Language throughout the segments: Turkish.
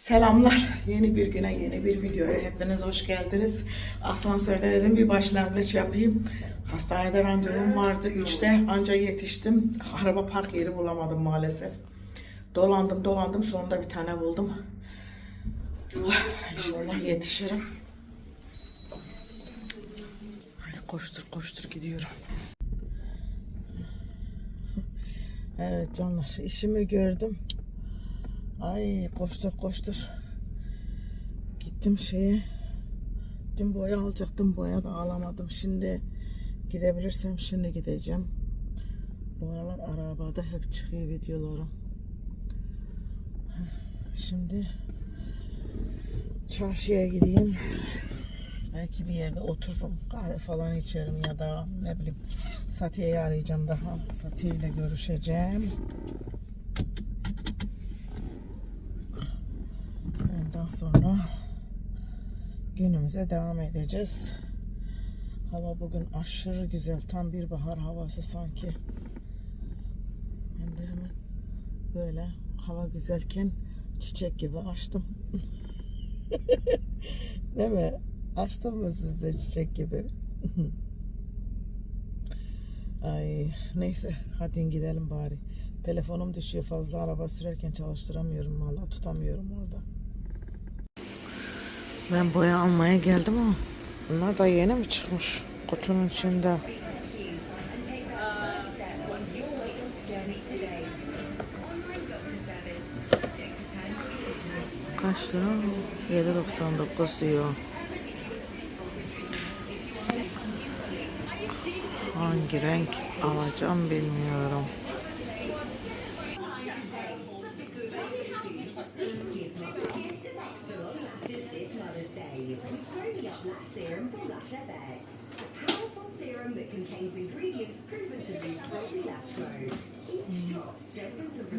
Selamlar. Yeni bir güne, yeni bir videoya hepiniz hoş geldiniz. Asansörde dedim bir başlangıç yapayım. Hastanede randevum vardı. Üçte anca yetiştim. Araba park yeri bulamadım maalesef. Dolandım dolandım sonunda bir tane buldum. Ah, İnşallah yetişirim. Koştur koştur gidiyorum. Evet canlar işimi gördüm. Ay koştur koştur. Gittim şeye. Dün boya alacaktım. Boya da alamadım. Şimdi gidebilirsem şimdi gideceğim. Bu aralar arabada hep çıkıyor videolarım. Şimdi çarşıya gideyim. Belki bir yerde otururum. Kahve falan içerim ya da ne bileyim Satiye'yi arayacağım daha. Satiye ile görüşeceğim. Ondan sonra günümüze devam edeceğiz. Hava bugün aşırı güzel. Tam bir bahar havası sanki. Ben de hemen böyle hava güzelken çiçek gibi açtım. Değil mi? Açtım mı siz de çiçek gibi? Ay neyse hadi gidelim bari. Telefonum düşüyor fazla araba sürerken çalıştıramıyorum valla tutamıyorum orada. Ben boya almaya geldim ama bunlar da yeni mi çıkmış kutunun içinde? Kaç lira? 7.99 diyor. Hangi renk alacağım bilmiyorum.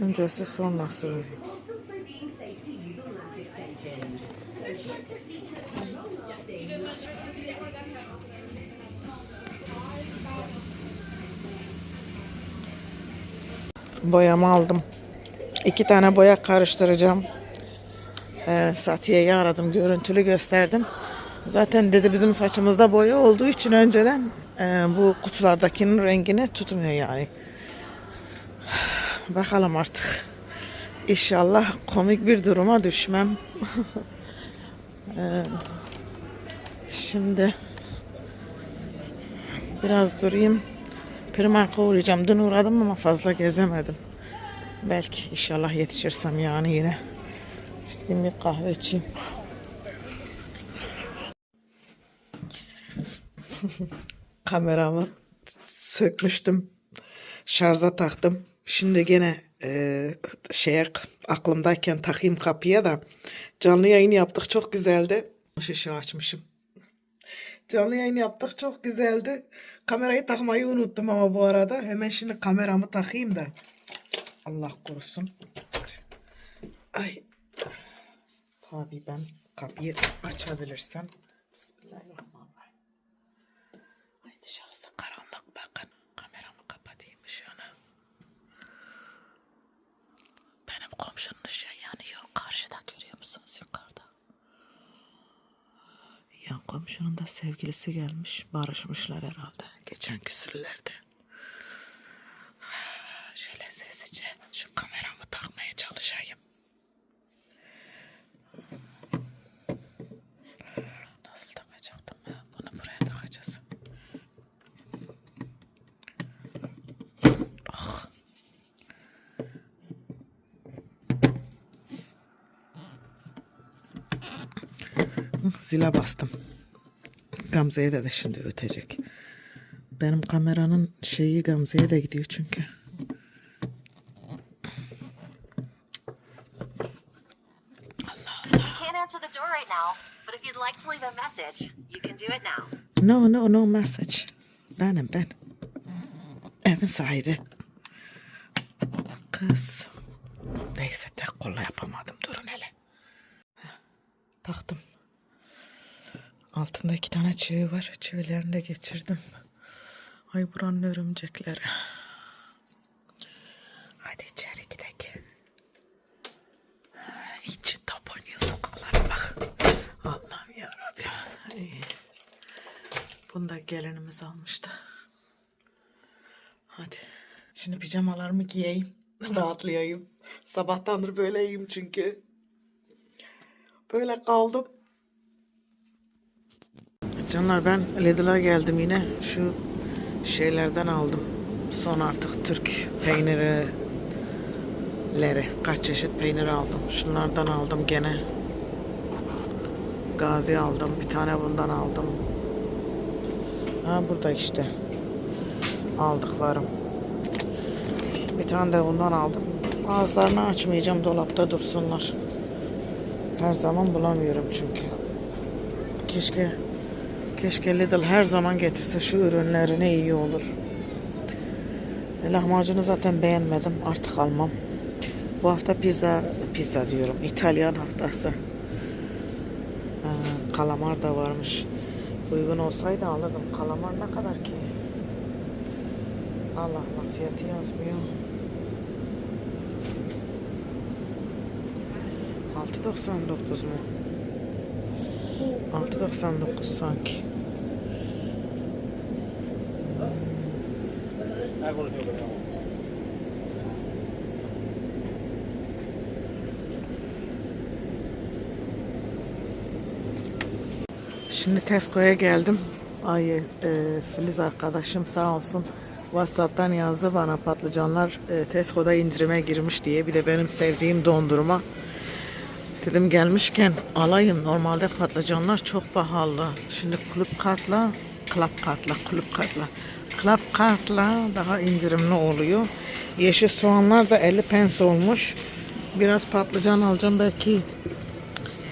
Long-lasting lash Boyamı aldım. İki tane boya karıştıracağım. Ee, Satiye'yi aradım. Görüntülü gösterdim. Zaten dedi bizim saçımızda boya olduğu için önceden e, bu kutulardakinin rengini tutmuyor yani. Bakalım artık. İnşallah komik bir duruma düşmem. Ee, şimdi biraz durayım. Primark'a uğrayacağım. Dün uğradım ama fazla gezemedim. Belki inşallah yetişirsem yani yine. Gideyim bir kahve içeyim. Kameramı sökmüştüm. Şarja taktım. Şimdi gene e, şeye aklımdayken takayım kapıya da canlı yayın yaptık çok güzeldi. Şişe açmışım. Canlı yayın yaptık çok güzeldi. Kamerayı takmayı unuttum ama bu arada. Hemen şimdi kameramı takayım da. Allah korusun. Ay. Tabii ben kapıyı açabilirsem. Bismillahirrahmanirrahim. Ay dışarısı karanlık bakın. Kameramı kapatayım ışığını. Benim komşunun ışığı yanıyor. Karşıda görüyor musunuz yukarıda? Yan komşunun da sevgilisi gelmiş. Barışmışlar herhalde. Geçen küsürlerde. Şöyle sessizce şu kameramı takmaya çalışayım. Nasıl takacaktım ya? Bunu buraya takacağız. Ah. Zile bastım. Gamze'ye de de şimdi ötecek. Benim kameranın şeyi Gamze'ye de gidiyor çünkü. No no no message. Benim ben. Evin sahibi. Kız. çivi var. Çivilerini de geçirdim. Ay buranın örümcekleri. Hadi içeri gidelim. İçi tabanıyor sokaklara bak. Allah'ım yarabbim. Ay. Bunu da gelinimiz almıştı. Hadi. Şimdi pijamalarımı giyeyim. Rahatlayayım. Sabahtandır böyleyim çünkü. Böyle kaldım. Canlar ben Lidl'a geldim yine. Şu şeylerden aldım. Son artık Türk peynirleri. Kaç çeşit peynir aldım. Şunlardan aldım gene. Gazi aldım. Bir tane bundan aldım. Ha burada işte. Aldıklarım. Bir tane de bundan aldım. Ağızlarını açmayacağım. Dolapta dursunlar. Her zaman bulamıyorum çünkü. Keşke keşke Lidl her zaman getirse şu ürünleri ne iyi olur. E, Lahmacunu zaten beğenmedim. Artık almam. Bu hafta pizza pizza diyorum. İtalyan haftası. Ee, kalamar da varmış. Uygun olsaydı alırdım. Kalamar ne kadar ki? Allah Allah fiyatı yazmıyor. 6.99 mu? 6.99 sanki. Şimdi Tesco'ya geldim. Ay e, Filiz arkadaşım sağ olsun WhatsApp'tan yazdı bana patlıcanlar e, Tesco'da indirime girmiş diye. Bir de benim sevdiğim dondurma. Dedim gelmişken alayım. Normalde patlıcanlar çok pahalı. Şimdi kulüp kartla, klap kartla, kulüp kartla. Klap kartla daha indirimli oluyor. Yeşil soğanlar da 50 pence olmuş. Biraz patlıcan alacağım belki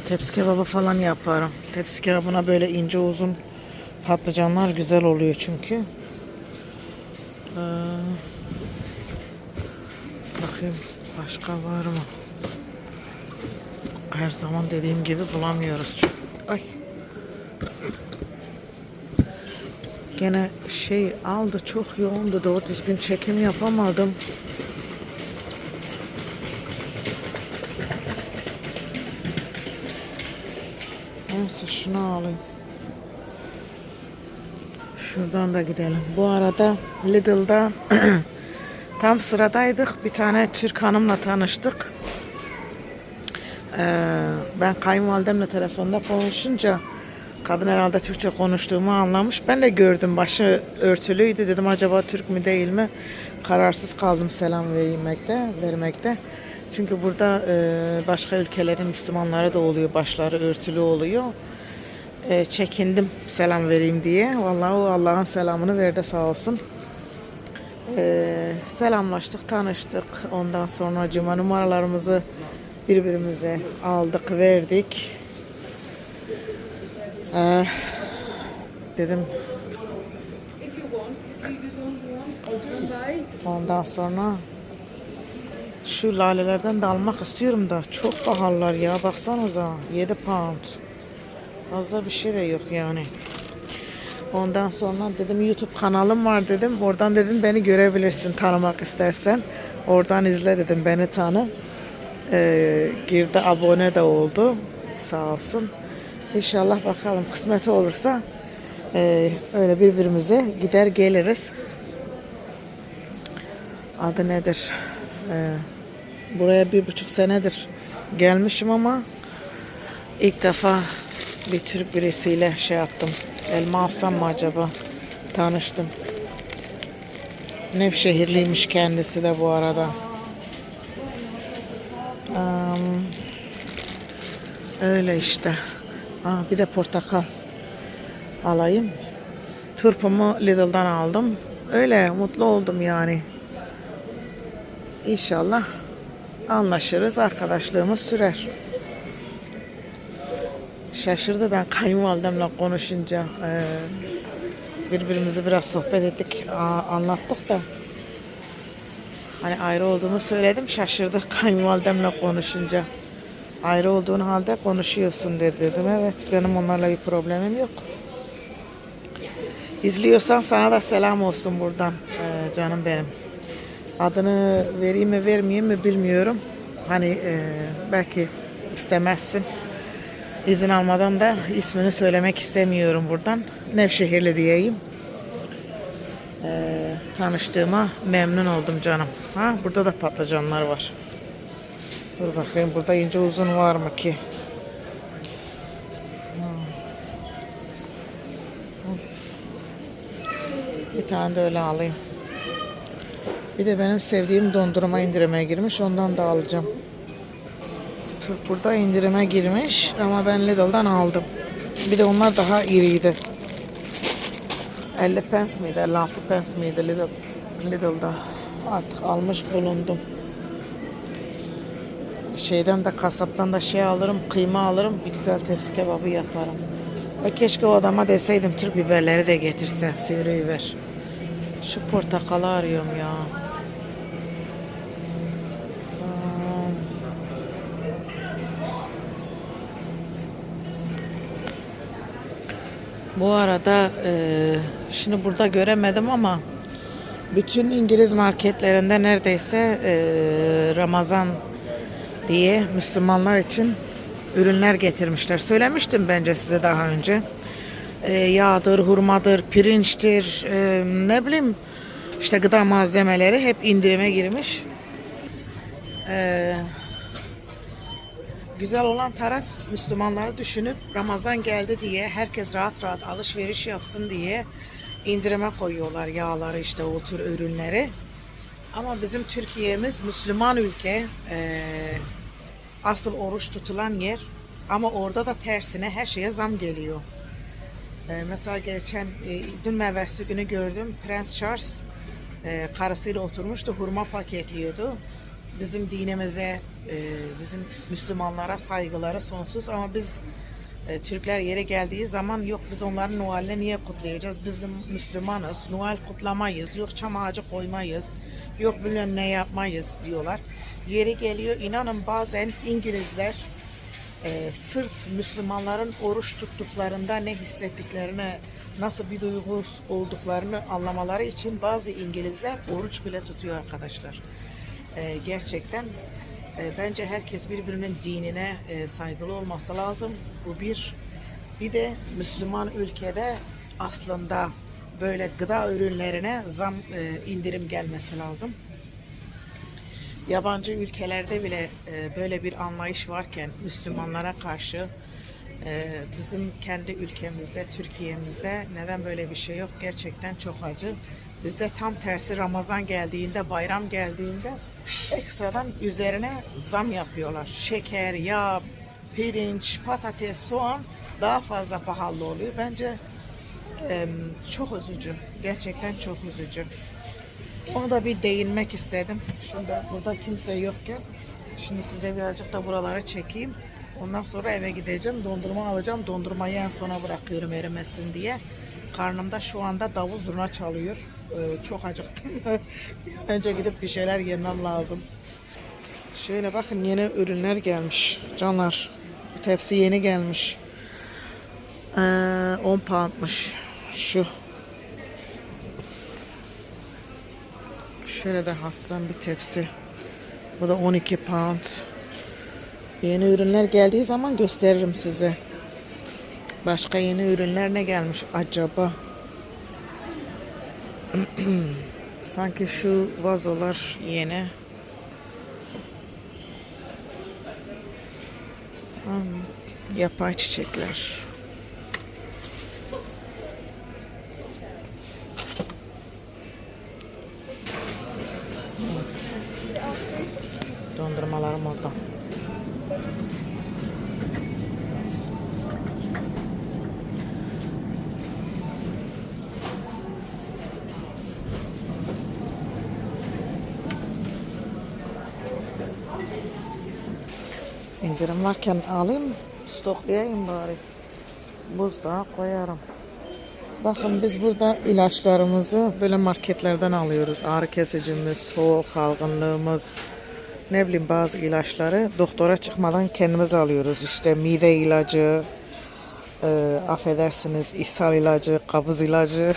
Tepsi kebabı falan yaparım. Tepsi kebabına böyle ince uzun patlıcanlar güzel oluyor çünkü. Ee, bakayım başka var mı? Her zaman dediğim gibi bulamıyoruz. çünkü. Ay. Gene şey aldı çok yoğundu doğru düzgün çekim yapamadım. Neyse şunu alayım. Şuradan da gidelim. Bu arada Lidl'da tam sıradaydık. Bir tane Türk hanımla tanıştık. Ee, ben kayınvalidemle telefonda konuşunca kadın herhalde Türkçe konuştuğumu anlamış. Ben de gördüm başı örtülüydü. Dedim acaba Türk mü değil mi? Kararsız kaldım selam vermekte, vermekte. Çünkü burada e, başka ülkelerin Müslümanları da oluyor. Başları örtülü oluyor. E, çekindim selam vereyim diye. Vallahi o Allah'ın selamını verdi sağ olsun. E, selamlaştık, tanıştık. Ondan sonra cuma numaralarımızı birbirimize aldık, verdik. E, dedim ondan sonra şu lalelerden de almak istiyorum da çok pahalılar ya baksanıza 7 pound. Fazla bir şey de yok yani. Ondan sonra dedim YouTube kanalım var dedim. Oradan dedim beni görebilirsin tanımak istersen. Oradan izle dedim beni tanı. Ee, girdi abone de oldu. Sağ olsun. İnşallah bakalım kısmet olursa e, öyle birbirimize gider geliriz. Adı nedir? Ee, buraya bir buçuk senedir gelmişim ama ilk defa bir Türk birisiyle şey yaptım. Elma alsam mı acaba? Tanıştım. Nevşehirliymiş kendisi de bu arada. Am, öyle işte. Aa, bir de portakal alayım. Turpumu Lidl'dan aldım. Öyle mutlu oldum yani. İnşallah anlaşırız. Arkadaşlığımız sürer. Şaşırdı ben kayınvalidemle konuşunca. Ee, birbirimizi biraz sohbet ettik. Aa, anlattık da. Hani ayrı olduğumu söyledim. Şaşırdı kayınvalidemle konuşunca. Ayrı olduğun halde konuşuyorsun dedi dedim. Evet benim onlarla bir problemim yok. İzliyorsan sana da selam olsun buradan ee, canım benim. Adını vereyim mi vermeyeyim mi bilmiyorum. Hani e, belki istemezsin. İzin almadan da ismini söylemek istemiyorum buradan. Nevşehirli diyeyim. Ee, tanıştığıma memnun oldum canım. Ha burada da patlıcanlar var. Dur bakayım burada ince uzun var mı ki? Bir tane de öyle alayım. Bir de benim sevdiğim dondurma indirime girmiş. Ondan da alacağım. Çok burada indirime girmiş ama ben Lidl'dan aldım. Bir de onlar daha iriydi. 50 pence miydi? 56 pence miydi Lidl, Lidl'da? Artık almış bulundum. Şeyden de kasaptan da şey alırım, kıyma alırım. Bir güzel tepsi kebabı yaparım. E keşke o adama deseydim Türk biberleri de getirse. Sivri biber. Şu portakalı arıyorum ya. Bu arada e, şimdi burada göremedim ama bütün İngiliz marketlerinde neredeyse e, Ramazan diye Müslümanlar için ürünler getirmişler. Söylemiştim bence size daha önce. E, yağdır, hurmadır, pirinçtir, e, ne bileyim işte gıda malzemeleri hep indirime girmiş. E, Güzel olan taraf Müslümanları düşünüp Ramazan geldi diye herkes rahat rahat alışveriş yapsın diye indirime koyuyorlar yağları işte o tür ürünleri. Ama bizim Türkiye'miz Müslüman ülke. Ee, asıl oruç tutulan yer. Ama orada da tersine her şeye zam geliyor. Ee, mesela geçen e, dün mevesi günü gördüm. Prens Charles e, karısıyla oturmuştu. Hurma paketliyordu. Bizim dinimize, e, bizim Müslümanlara saygıları sonsuz ama biz e, Türkler yere geldiği zaman yok biz onların Noel'ini niye kutlayacağız? Biz Müslümanız, Noel kutlamayız, yok çam ağacı koymayız, yok bilmem ne yapmayız diyorlar. Yeri geliyor inanın bazen İngilizler e, sırf Müslümanların oruç tuttuklarında ne hissettiklerini, nasıl bir duygu olduklarını anlamaları için bazı İngilizler oruç bile tutuyor arkadaşlar. E, gerçekten e, bence herkes birbirinin dinine e, saygılı olması lazım. Bu bir. Bir de Müslüman ülkede aslında böyle gıda ürünlerine zam e, indirim gelmesi lazım yabancı ülkelerde bile e, böyle bir anlayış varken Müslümanlara karşı e, bizim kendi ülkemizde, Türkiye'mizde neden böyle bir şey yok? Gerçekten çok acı. Bizde tam tersi Ramazan geldiğinde, bayram geldiğinde ekstradan üzerine zam yapıyorlar. Şeker, yağ, pirinç, patates, soğan daha fazla pahalı oluyor. Bence e, çok üzücü. Gerçekten çok üzücü. Ona da bir değinmek istedim. Şurada burada kimse yokken. Şimdi size birazcık da buraları çekeyim. Ondan sonra eve gideceğim. Dondurma alacağım. Dondurmayı en sona bırakıyorum erimesin diye. Karnımda şu anda davul zurna çalıyor. Ee, çok acıktım. önce gidip bir şeyler yemem lazım. Şöyle bakın yeni ürünler gelmiş. Canlar. Bu tepsi yeni gelmiş. Ee, 10 poundmış. Şu. Şöyle de hastan bir tepsi. Bu da 12 pound. Yeni ürünler geldiği zaman gösteririm size. Başka yeni ürünler ne gelmiş acaba? Sanki şu vazolar yeni. Hmm, Yapay çiçekler. Dondurmalarım orada. Varken alayım, stoklayayım bari. Buzluğa koyarım. Bakın biz burada ilaçlarımızı böyle marketlerden alıyoruz. Ağrı kesicimiz, soğuk algınlığımız, ne bileyim bazı ilaçları doktora çıkmadan kendimiz alıyoruz. İşte mide ilacı, e, affedersiniz ishal ilacı, kabız ilacı,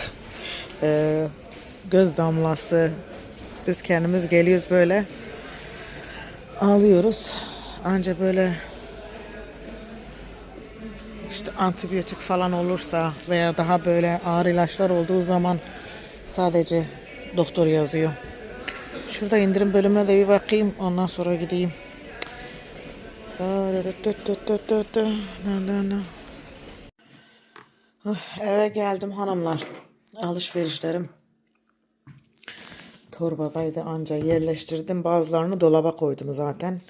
e, göz damlası. Biz kendimiz geliyoruz böyle alıyoruz. Anca böyle işte antibiyotik falan olursa veya daha böyle ağır ilaçlar olduğu zaman sadece doktor yazıyor. Şurada indirim bölümüne de bir bakayım ondan sonra gideyim. Eve geldim hanımlar. Alışverişlerim torbadaydı anca yerleştirdim. Bazılarını dolaba koydum zaten.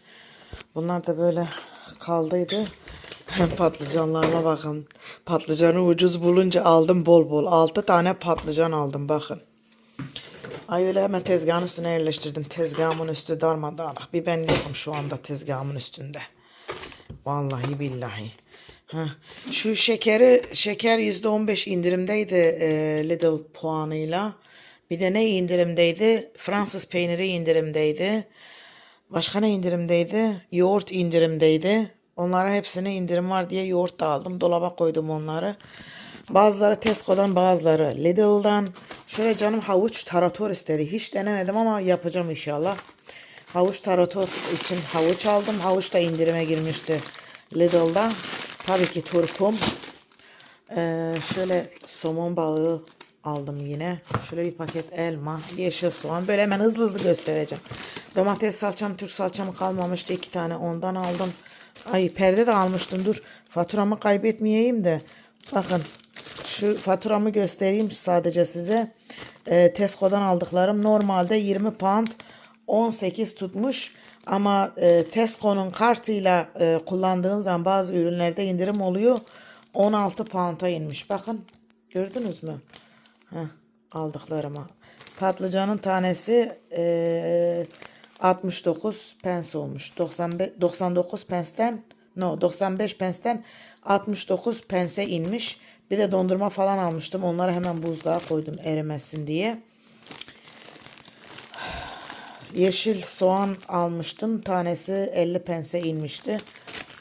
Bunlar da böyle kaldıydı. Patlıcanlarıma bakın. Patlıcanı ucuz bulunca aldım bol bol. 6 tane patlıcan aldım bakın. Ay öyle hemen tezgahın üstüne yerleştirdim. Tezgahımın üstü darmadağınık. Bir ben yokum şu anda tezgahımın üstünde. Vallahi billahi. Şu şekeri şeker %15 indirimdeydi e, Lidl puanıyla. Bir de ne indirimdeydi? Fransız peyniri indirimdeydi. Başka ne indirimdeydi? Yoğurt indirimdeydi. Onlara hepsine indirim var diye yoğurt da aldım. Dolaba koydum onları. Bazıları Tesco'dan bazıları Lidl'dan. Şöyle canım havuç tarator istedi. Hiç denemedim ama yapacağım inşallah. Havuç tarator için havuç aldım. Havuç da indirime girmişti Lidl'da. Tabii ki turpum. Ee, şöyle somon balığı aldım yine. Şöyle bir paket elma, yeşil soğan. Böyle hemen hızlı hızlı göstereceğim. Domates salçam, Türk salçam kalmamıştı. iki tane ondan aldım. Ay perde de almıştım. Dur faturamı kaybetmeyeyim de. Bakın şu faturamı göstereyim sadece size. Ee, Tesco'dan aldıklarım normalde 20 pound 18 tutmuş. Ama e, Tesco'nun kartıyla e, kullandığın zaman bazı ürünlerde indirim oluyor. 16 pound'a inmiş. Bakın gördünüz mü? Heh, aldıklarıma. Patlıcanın tanesi e, 69 pence olmuş. 95, 99 pensten no 95 pensten 69 pense inmiş. Bir de dondurma falan almıştım. Onları hemen buzluğa koydum erimesin diye. Yeşil soğan almıştım. Tanesi 50 pense inmişti.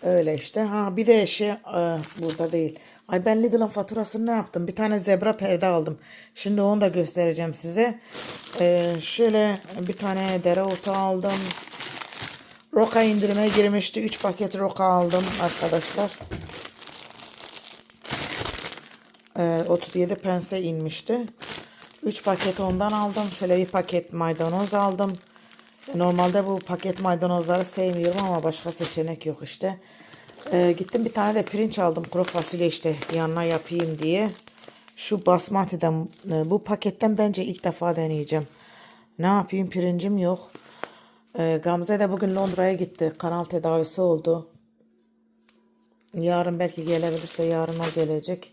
Öyle işte. Ha bir de şey e, burada değil. Ay ben Lidl'ın faturasını ne yaptım? Bir tane zebra perde aldım. Şimdi onu da göstereceğim size. E, şöyle bir tane dereotu aldım. Roka indirime girmişti. 3 paket roka aldım arkadaşlar. E, 37 pense inmişti. 3 paket ondan aldım. Şöyle bir paket maydanoz aldım. Normalde bu paket maydanozları sevmiyorum ama başka seçenek yok işte. Ee, gittim bir tane de pirinç aldım kuru fasulye işte yanına yapayım diye. Şu basmati'den e, bu paketten bence ilk defa deneyeceğim. Ne yapayım pirincim yok. Ee, Gamze de bugün Londra'ya gitti. Kanal tedavisi oldu. Yarın belki gelebilirse yarın o gelecek.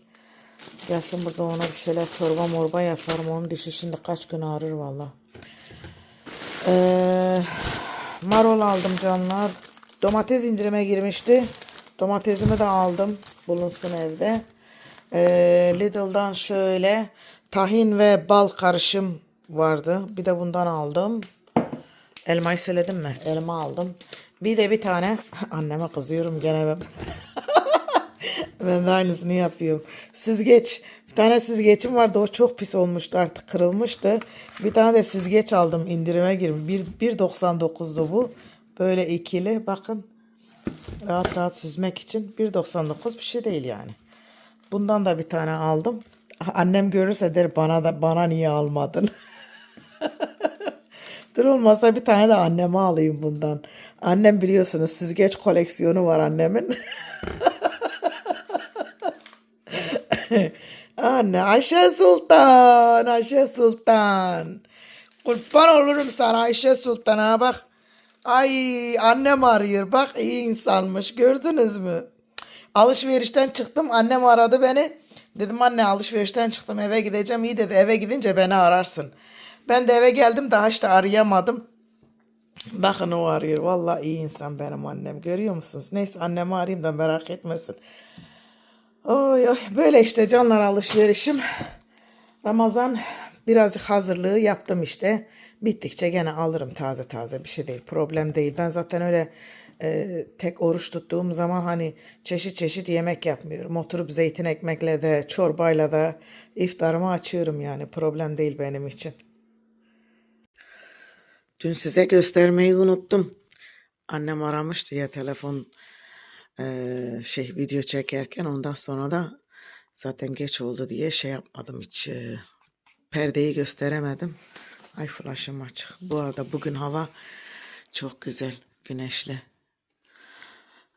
Gelsin burada ona bir şeyler çorba morba yaparım. Onun dişi şimdi kaç gün ağrır valla. Ee, marul aldım canlar. Domates indirime girmişti. Domatesimi de aldım. Bulunsun evde. Ee, Lidl'dan şöyle tahin ve bal karışım vardı. Bir de bundan aldım. Elmayı söyledim mi? Elma aldım. Bir de bir tane anneme kızıyorum gene ben. ben de aynısını yapıyorum. Süzgeç. Bir tane süzgecim vardı. O çok pis olmuştu artık kırılmıştı. Bir tane de süzgeç aldım. indirime girmiş. 1.99'du bu. Böyle ikili. Bakın. Rahat rahat süzmek için. 1.99 bir şey değil yani. Bundan da bir tane aldım. Annem görürse der bana da bana niye almadın? Dur olmasa bir tane de anneme alayım bundan. Annem biliyorsunuz süzgeç koleksiyonu var annemin. Anne Ayşe Sultan, Ayşe Sultan. Kurban olurum sana Ayşe Sultan'a bak. Ay annem arıyor bak iyi insanmış gördünüz mü? Alışverişten çıktım annem aradı beni. Dedim anne alışverişten çıktım eve gideceğim. İyi dedi eve gidince beni ararsın. Ben de eve geldim daha işte arayamadım. Bakın o arıyor. Vallahi iyi insan benim annem. Görüyor musunuz? Neyse annemi arayayım da merak etmesin. Oy oy böyle işte canlar alışverişim. Ramazan birazcık hazırlığı yaptım işte. Bittikçe gene alırım taze taze bir şey değil. Problem değil. Ben zaten öyle e, tek oruç tuttuğum zaman hani çeşit çeşit yemek yapmıyorum. Oturup zeytin ekmekle de çorbayla da iftarımı açıyorum yani. Problem değil benim için. Dün size göstermeyi unuttum. Annem aramıştı ya telefon Ee, şey video çekerken ondan sonra da zaten geç oldu diye şey yapmadım hiç e, perdeyi gösteremedim. Ay flaşım açık. Bu arada bugün hava çok güzel güneşli.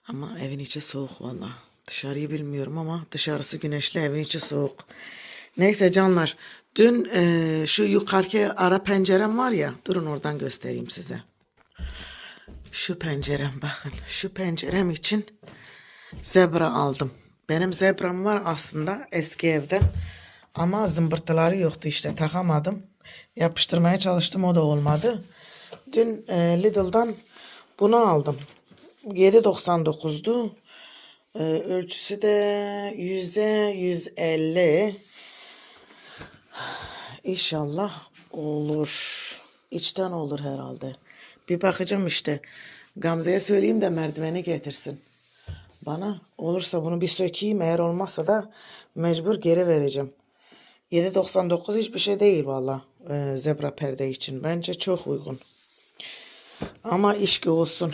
Ama evin içi soğuk valla. Dışarıyı bilmiyorum ama dışarısı güneşli evin içi soğuk. Neyse canlar dün e, şu yukarıki ara pencerem var ya durun oradan göstereyim size. Şu pencerem bakın şu pencerem için zebra aldım. Benim zebram var aslında eski evden ama zımbırtıları yoktu işte takamadım. Yapıştırmaya çalıştım o da olmadı. Dün e, Lidl'dan bunu aldım. 7.99'du. E, ölçüsü de 100'e 150. İnşallah olur. İçten olur herhalde. Bir bakacağım işte. Gamze'ye söyleyeyim de merdiveni getirsin. Bana olursa bunu bir sökeyim. Eğer olmazsa da mecbur geri vereceğim. 7.99 hiçbir şey değil valla. Ee, zebra perde için. Bence çok uygun. Ama iş olsun.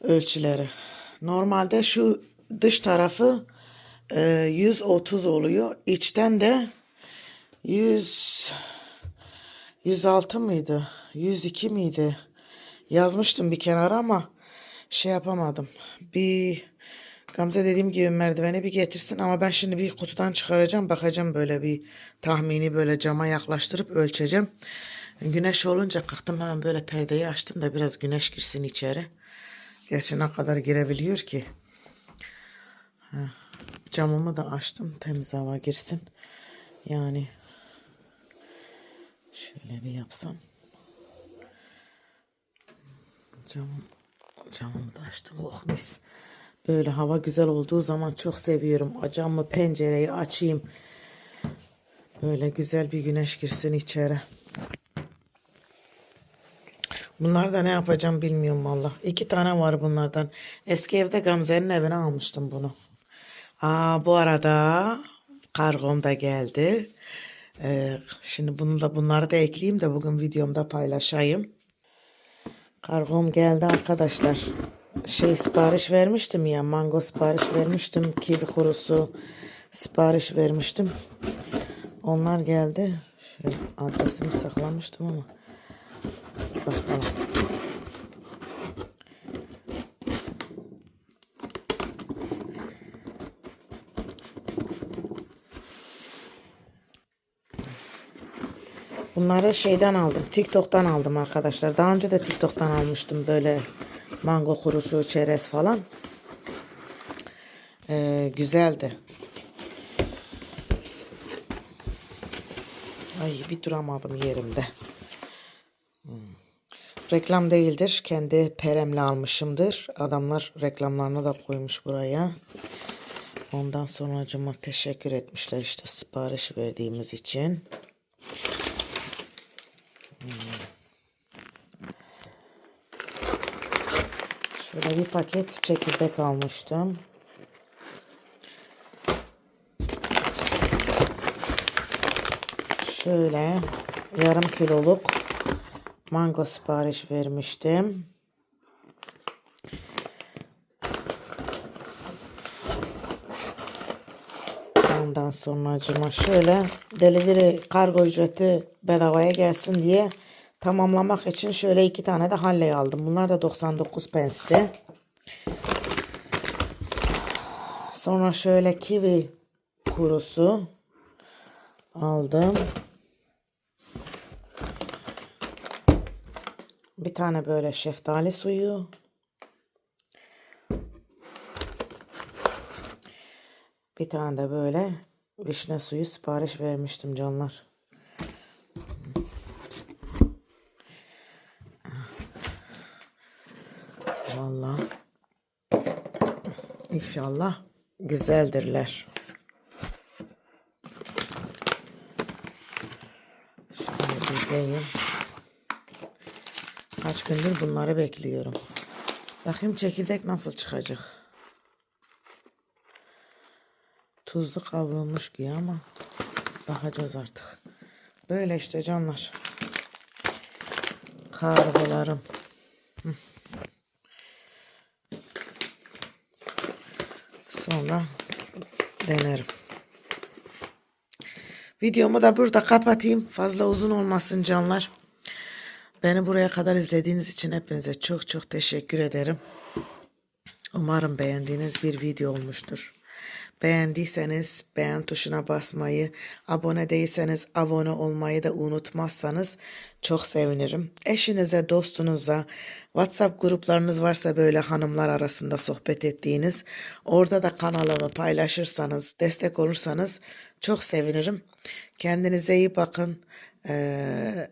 Ölçüleri. Normalde şu dış tarafı e, 130 oluyor. İçten de 100 106 mıydı? 102 miydi? Yazmıştım bir kenara ama şey yapamadım. Bir Gamze dediğim gibi merdiveni bir getirsin ama ben şimdi bir kutudan çıkaracağım. Bakacağım böyle bir tahmini böyle cama yaklaştırıp ölçeceğim. Güneş olunca kalktım hemen böyle perdeyi açtım da biraz güneş girsin içeri. Gerçi ne kadar girebiliyor ki. Camımı da açtım temiz hava girsin. Yani şöyle bir yapsam. Camım, camımı da açtım. Oh mis. Böyle hava güzel olduğu zaman çok seviyorum. Camı pencereyi açayım. Böyle güzel bir güneş girsin içeri. Bunlar da ne yapacağım bilmiyorum valla. İki tane var bunlardan. Eski evde Gamze'nin evine almıştım bunu. Aa, bu arada kargom da geldi. Ee, şimdi bunu da bunları da ekleyeyim de bugün videomda paylaşayım. Kargom geldi arkadaşlar. Şey sipariş vermiştim ya. Mango sipariş vermiştim. Kivi kurusu sipariş vermiştim. Onlar geldi. Şöyle adresimi saklamıştım ama. Bakalım. Bunları şeyden aldım. TikTok'tan aldım arkadaşlar. Daha önce de TikTok'tan almıştım böyle mango kurusu, çerez falan. Ee, güzeldi. Ay bir duramadım yerimde. Hmm. Reklam değildir. Kendi peremle almışımdır. Adamlar reklamlarını da koymuş buraya. Ondan sonra acıma teşekkür etmişler işte sipariş verdiğimiz için. Şöyle bir paket çekirdek almıştım. Şöyle yarım kiloluk mango sipariş vermiştim. Ondan sonra acıma şöyle delivery kargo ücreti bedavaya gelsin diye tamamlamak için şöyle iki tane de Halley aldım. Bunlar da 99 pensti. Sonra şöyle kivi kurusu aldım. Bir tane böyle şeftali suyu. Bir tane de böyle vişne suyu sipariş vermiştim canlar. Vallahi inşallah güzeldirler. Şöyle dizeyim. Kaç gündür bunları bekliyorum. Bakayım çekirdek nasıl çıkacak. Tuzlu kavrulmuş ki ama bakacağız artık. Böyle işte canlar. Kargolarım. Hı. Sonra denerim. Videomu da burada kapatayım. Fazla uzun olmasın canlar. Beni buraya kadar izlediğiniz için hepinize çok çok teşekkür ederim. Umarım beğendiğiniz bir video olmuştur. Beğendiyseniz beğen tuşuna basmayı, abone değilseniz abone olmayı da unutmazsanız çok sevinirim. Eşinize, dostunuza, WhatsApp gruplarınız varsa böyle hanımlar arasında sohbet ettiğiniz, orada da kanalımı paylaşırsanız, destek olursanız çok sevinirim. Kendinize iyi bakın. Ee,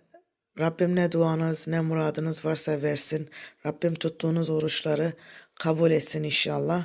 Rabbim ne duanız ne muradınız varsa versin. Rabbim tuttuğunuz oruçları kabul etsin inşallah.